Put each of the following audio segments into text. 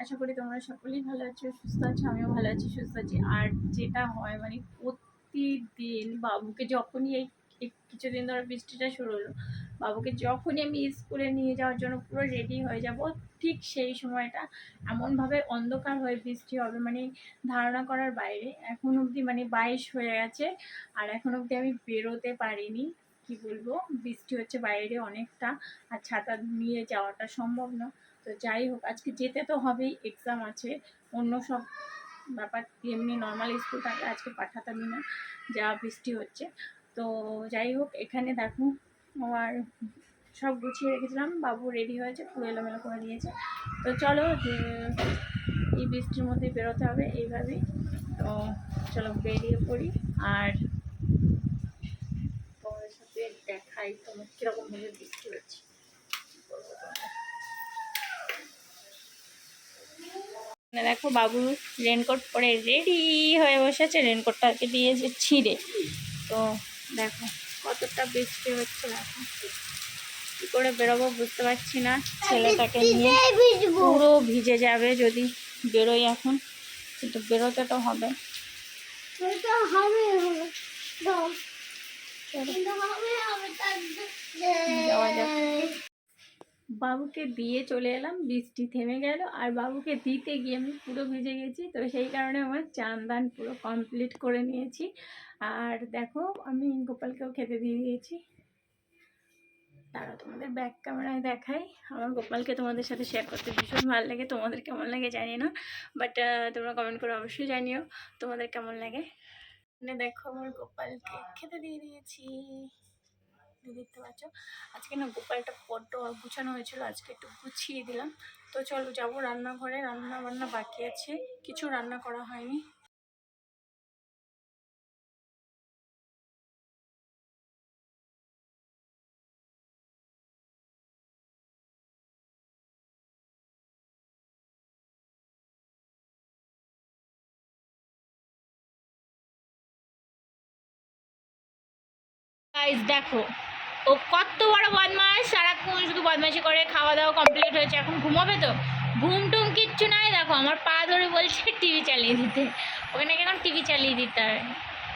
আশা করি তোমরা সকলেই ভালো আছো, সুস্থ আছো, আমিও ভালো আছি, সুস্থ আছি। আর যেটা হয় মানে প্রতিদিন বাবুকে যখনই এই কিছুদিন ধরে বৃষ্টিটা শুরু হলো, বাবুকে যখনই আমি স্কুলে নিয়ে যাওয়ার জন্য পুরো রেডি হয়ে যাব, ঠিক সেই সময়টা এমনভাবে অন্ধকার হয়ে বৃষ্টি হবে মানে ধারণা করার বাইরে। এখন অবধি মানে বাইশ হয়ে গেছে, আর এখন অবধি আমি বেরোতে পারিনি, কি বলব? বৃষ্টি হচ্ছে বাইরে অনেকটা, আর ছাতা নিয়ে যাওয়াটা সম্ভব না। তো যাই হোক, আজকে যেতে তো হবেই এক্সাম আছে। অন্য সব ব্যাপার, এমনি নর্মাল স্কুল থাকে, আজকে পাঠাতামই না, যা বৃষ্টি হচ্ছে। তো যাই হোক, এখানে দেখো আমার সব গুছিয়ে রেখেছিলাম, বাবু রেডি হয়েছে, পুরো এলোমেলো করে দিয়েছে। তো চলো এই বৃষ্টির মধ্যে বেরোতে হবে, এইভাবেই। তো চলো, বেরিয়ে পড়ি, আর তোমাদের সাথে দেখাই তোমার কীরকমভাবে বৃষ্টি হচ্ছে কি বলব তোমাদের। না দেখো বাবু রেনকোট পরে রেডি হয়ে বসেছে রেনকোটটাকে দিয়েছে ছিঁড়ে। তো দেখো কতটা বৃষ্টি হচ্ছে দেখো। কী করে বেরোবো বুঝতে পারছি না ছেলেটাকে নিয়ে পুরো ভিজে যাবে যদি বেরোই এখন কিন্তু বেরোতে তো হবে। যাওয়া যাক। বাবুকে দিয়ে চলে এলাম, বৃষ্টি থেমে গেল আর বাবুকে দিতে গিয়ে আমি পুরো ভিজে গেছি। তো সেই কারণে আমার চান দান পুরো কমপ্লিট করে নিয়েছি। আর দেখো, আমি গোপালকেও খেতে দিয়ে দিয়েছি। তারা তোমাদের ব্যাক ক্যামেরায় দেখাই। আমার গোপালকে তোমাদের সাথে শেয়ার করতে ভীষণ ভালো লাগে। তোমাদের কেমন লাগে জানি না বাট তোমরা কমেন্ট করে অবশ্যই জানিও। তোমাদের কেমন লাগে? দেখো, আমার গোপালকে খেতে দিয়ে দিয়েছি। এই দেখতে পাচ্ছ। আজকে না গোপালটা বড্ড গুছানো হয়েছিল, আজকে একটু গুছিয়ে দিলাম। তো চলো যাব রান্নাঘরে রান্না বান্না বাকি আছে, কিছু রান্না করা হয়নি। দেখো ও কত বড় বদমাস সারাক্ষণ শুধু বদমাশি করে খাওয়া দাওয়া কমপ্লিট হয়েছে, এখন ঘুমাবে তো? ঘুম টুম কিচ্ছু নাই, দেখো, আমার পা ধরে বলছে টিভি চালিয়ে দিতে। ওখানে এখন টিভি চালিয়ে দিতে হয়?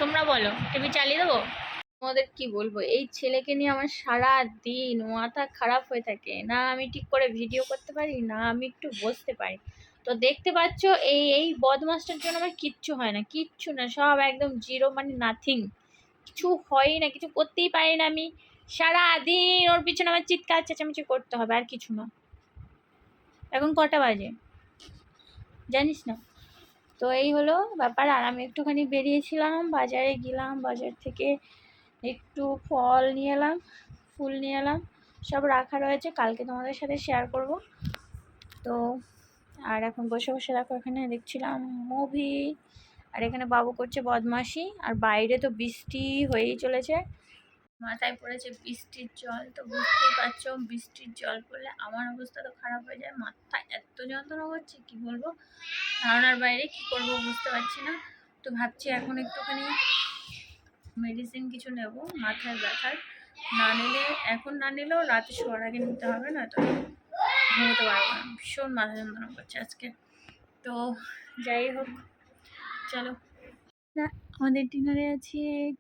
তোমরা বলো টিভি চালিয়ে দেবো? তোমাদের কি বলব, এই ছেলেকে নিয়ে আমার সারা দিন মাথা খারাপ হয়ে থাকে। না আমি ঠিক করে ভিডিও করতে পারি, না আমি একটু বসতে পারি। তো দেখতে পাচ্ছ, এই এই বদমাসটার জন্য আমার কিচ্ছু হয় না, কিচ্ছু না, সব একদম জিরো মানে নাথিং কিছু হয়ই না, কিছু করতেই পারি না আমি। সারা দিন ওর পিছনে আমার চিৎকার, চেঁচামেচি করতে হবে, আর কিছু না। এখন কটা বাজে? জানিস না? তো এই হলো ব্যাপার, আর আমি একটুখানি বেরিয়েছিলাম, বাজারে গেলাম, বাজার থেকে একটু ফল নিয়ে এলাম, ফুল নিয়ে এলাম, সব রাখা রয়েছে, কালকে তোমাদের সাথে শেয়ার করব। তো আর এখন বসে বসে দেখো, এখানে দেখছিলাম মুভি আর এখানে বাবু করছে বদমাশি, আর বাইরে তো বৃষ্টি হয়েই চলেছে। মাথায় পড়েছে বৃষ্টির জল। তো বুঝতেই পারছ, বৃষ্টির জল পড়লে আমার অবস্থা তো খারাপ হয়ে যায়। মাথা এত যন্ত্রণা করছে, কি বলব? ধারণার বাইরে কি করব বুঝতে পারছি না। তো ভাবছি এখন একটুখানি মেডিসিন কিছু নেব, মাথায় ব্যথার। না নিলে, এখন না নিলেও রাতে শোয়ার আগে নিতে হবে না তো? ঘুমোতে পারব না। ভীষণ মাথা যন্ত্রণা করছে আজকে। তো যাই হোক, চলো। না, আমাদের ডিনারে আছে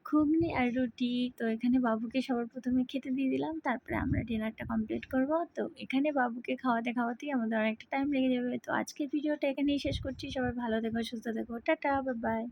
ঘুগনি আর রুটি। তো এখানে বাবুকে সবার প্রথমে খেতে দিয়ে দিলাম, তারপরে আমরা ডিনারটা কমপ্লিট করব। তো এখানে বাবুকে খাওয়াতে খাওয়াতেই আমাদের অনেকটা টাইম লেগে যাবে। তো আজকের ভিডিওটা এখানেই শেষ করছি। সবাই ভালো থেকো, সুস্থ থেকো। Tata bye